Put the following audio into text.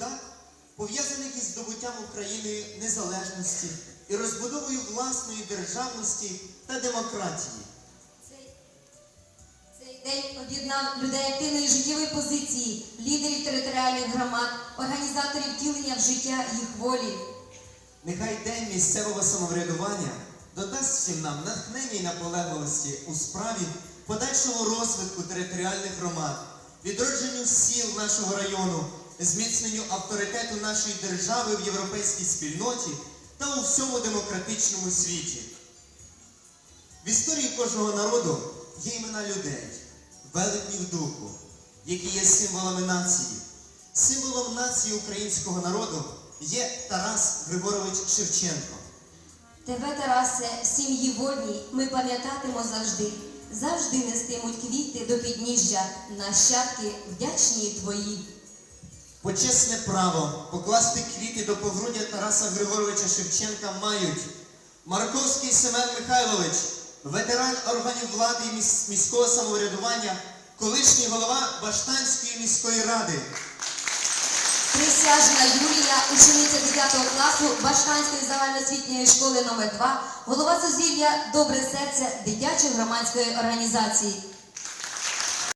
дат, пов'язаних із здобуттям Україною незалежності і розбудовою власної державності та демократії. Цей, цей день об'єднав людей активної життєвої позиції, лідерів територіальних громад, організаторів втілення в життя їх волі. Нехай день місцевого самоврядування додасть всім нам натхнення і наполегливості у справі подальшого розвитку територіальних громад, відродженню сіл нашого району, зміцненню авторитету нашої держави в європейській спільноті та у всьому демократичному світі. В історії кожного народу є імена людей, велетнів духу, які є символами нації. Символом нації українського народу є Тарас Григорович Шевченко. Тебе, Тарасе, сім'ї вольній, ми пам'ятатимо завжди. Завжди нестимуть квіти до підніжжя, нащадки вдячні твої. Почесне право покласти квіти до погруддя Тараса Григоровича Шевченка мають Марковський Семен Михайлович, ветеран органів влади і міського самоврядування, колишній голова Баштанської міської ради. Присяжна Юлія, учениця 9 класу Баштанської загальноосвітньої школи номер 2 голова Сузір'я Добре серце дитячої громадської організації.